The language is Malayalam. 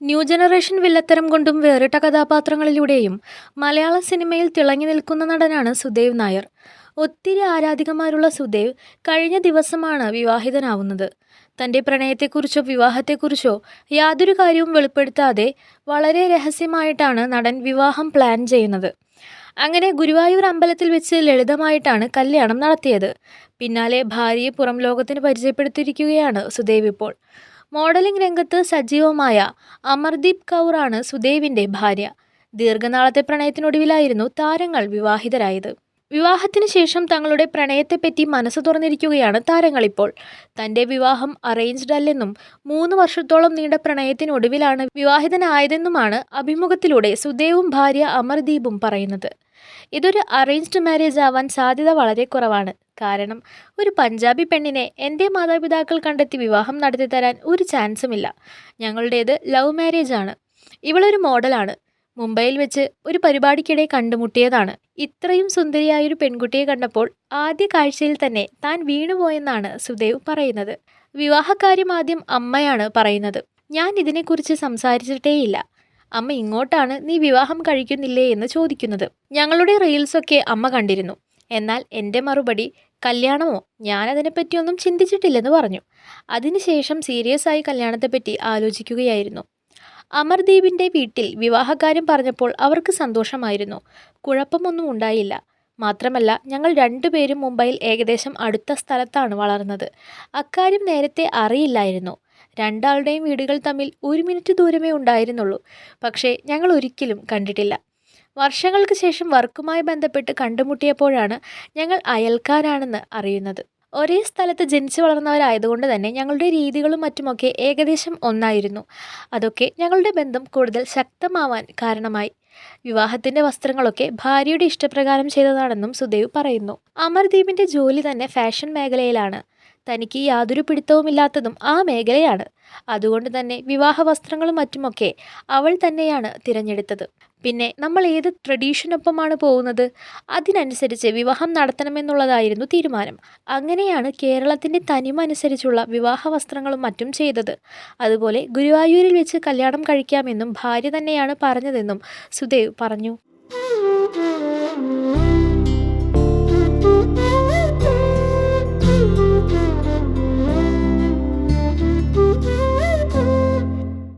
ന്യൂ ജനറേഷൻ വില്ലത്തരം കൊണ്ടും വേറിട്ട കഥാപാത്രങ്ങളിലൂടെയും മലയാള സിനിമയിൽ തിളങ്ങി നിൽക്കുന്ന നടനാണ് സുദേവ് നായർ. ഒത്തിരി ആരാധികമാരുള്ള സുദേവ് കഴിഞ്ഞ ദിവസമാണ് വിവാഹിതനാവുന്നത്. തന്റെ പ്രണയത്തെക്കുറിച്ചോ വിവാഹത്തെക്കുറിച്ചോ യാതൊരു കാര്യവും വെളിപ്പെടുത്താതെ വളരെ രഹസ്യമായിട്ടാണ് നടൻ വിവാഹം പ്ലാൻ ചെയ്യുന്നത്. അങ്ങനെ ഗുരുവായൂർ അമ്പലത്തിൽ വെച്ച് ലളിതമായിട്ടാണ് കല്യാണം നടത്തിയത്. പിന്നാലെ ഭാര്യയെ പുറം ലോകത്തിന് പരിചയപ്പെടുത്തിയിരിക്കുകയാണ് സുദേവ് ഇപ്പോൾ. മോഡലിംഗ് രംഗത്ത് സജീവമായ അമർദീപ് കൗറാണ് സുദേവിന്റെ ഭാര്യ. ദീർഘനാളത്തെ പ്രണയത്തിനൊടുവിലായിരുന്നു താരങ്ങൾ വിവാഹിതരായത്. വിവാഹത്തിന് ശേഷം തങ്ങളുടെ പ്രണയത്തെപ്പറ്റി മനസ്സ് തുറന്നിരിക്കുകയാണ് താരങ്ങളിപ്പോൾ. തന്റെ വിവാഹം അറേഞ്ച്ഡ് അല്ലെന്നും മൂന്ന് വർഷത്തോളം നീണ്ട പ്രണയത്തിനൊടുവിലാണ് വിവാഹിതനായതെന്നുമാണ് അഭിമുഖത്തിലൂടെ സുദേവും ഭാര്യ അമർദീപും പറയുന്നത്. ഇതൊരു അറേഞ്ച്ഡ് മാരേജ് ആവാൻ സാധ്യത വളരെ കുറവാണ്. കാരണം ഒരു പഞ്ചാബി പെണ്ണിനെ എന്റെ മാതാപിതാക്കൾ കണ്ടെത്തി വിവാഹം നടത്തി തരാൻ ഒരു ചാൻസുമില്ല. ഞങ്ങളുടേത് ലവ് മാരേജ് ആണ്. ഇവളൊരു മോഡലാണ്. മുംബൈയിൽ വെച്ച് ഒരു പരിപാടിക്കിടെ കണ്ടുമുട്ടിയതാണ്. ഇത്രയും സുന്ദരിയായൊരു പെൺകുട്ടിയെ കണ്ടപ്പോൾ ആദ്യ കാഴ്ചയിൽ തന്നെ താൻ വീണുപോയെന്നാണ് സുദേവ് പറയുന്നത്. വിവാഹക്കാര്യം ആദ്യം അമ്മയാണ് പറയുന്നത്. ഞാൻ ഇതിനെക്കുറിച്ച് സംസാരിച്ചിട്ടേയില്ല. അമ്മ ഇങ്ങോട്ടാണ് നീ വിവാഹം കഴിക്കുന്നില്ലേ എന്ന് ചോദിക്കുന്നത്. ഞങ്ങളുടെ റീൽസൊക്കെ അമ്മ കണ്ടിരുന്നു. എന്നാൽ എന്റെ മറുപടി കല്യാണമോ? ഞാനതിനെപ്പറ്റിയൊന്നും ചിന്തിച്ചിട്ടില്ലെന്ന് പറഞ്ഞു. അതിനുശേഷം സീരിയസ് ആയി കല്യാണത്തെപ്പറ്റി ആലോചിക്കുകയായിരുന്നു. അമർദീപിന്റെ വീട്ടിൽ വിവാഹകാര്യം പറഞ്ഞപ്പോൾ അവർക്ക് സന്തോഷമായിരുന്നു. കുഴപ്പമൊന്നും ഉണ്ടായില്ല. മാത്രമല്ല ഞങ്ങൾ രണ്ടുപേരും മുംബൈയിൽ ഏകദേശം അടുത്ത സ്ഥലത്താണ് വളർന്നത്. അക്കാര്യം നേരത്തെ അറിയില്ലായിരുന്നു. രണ്ടാളുടെയും വീടുകൾ തമ്മിൽ ഒരു മിനിറ്റ് ദൂരമേ ഉണ്ടായിരുന്നുള്ളൂ. പക്ഷേ ഞങ്ങൾ ഒരിക്കലും കണ്ടിട്ടില്ല. വർഷങ്ങൾക്ക് ശേഷം വർക്കുമായി ബന്ധപ്പെട്ട് കണ്ടുമുട്ടിയപ്പോഴാണ് ഞങ്ങൾ അയൽക്കാരാണെന്ന് അറിയുന്നത്. ഒരേ സ്ഥലത്ത് ജനിച്ചു വളർന്നവരായതുകൊണ്ട് തന്നെ ഞങ്ങളുടെ രീതികളും മറ്റുമൊക്കെ ഏകദേശം ഒന്നായിരുന്നു. അതൊക്കെ ഞങ്ങളുടെ ബന്ധം കൂടുതൽ ശക്തമാവാൻ കാരണമായി. വിവാഹത്തിന്റെ വസ്ത്രങ്ങളൊക്കെ ഭാര്യയുടെ ഇഷ്ടപ്രകാരം ചെയ്തതാണെന്നും സുദേവ് പറയുന്നു. അമർദീപിന്റെ ജോലി തന്നെ ഫാഷൻ മേഖലയിലാണ്. തനിക്ക് യാതൊരു പിടുത്തവുമില്ലാത്തതും ആ മേഖലയാണ്. അതുകൊണ്ട് തന്നെ വിവാഹ വസ്ത്രങ്ങളും മറ്റുമൊക്കെ അവൾ തന്നെയാണ് തിരഞ്ഞെടുത്തത്. പിന്നെ നമ്മൾ ഏത് ട്രഡീഷനൊപ്പമാണ് പോകുന്നത്? അതിനനുസരിച്ച് വിവാഹം നടത്തണമെന്നുള്ളതായിരുന്നു തീരുമാനം. അങ്ങനെയാണ് കേരളത്തിന്റെ തനിമ അനുസരിച്ചുള്ള വിവാഹ വസ്ത്രങ്ങളും മറ്റും ചെയ്തത്. അതുപോലെ ഗുരുവായൂരിൽ വെച്ച് കല്യാണം കഴിക്കാമെന്നും ഭാര്യ തന്നെയാണ് പറഞ്ഞതെന്നും സുദേവ് പറഞ്ഞു.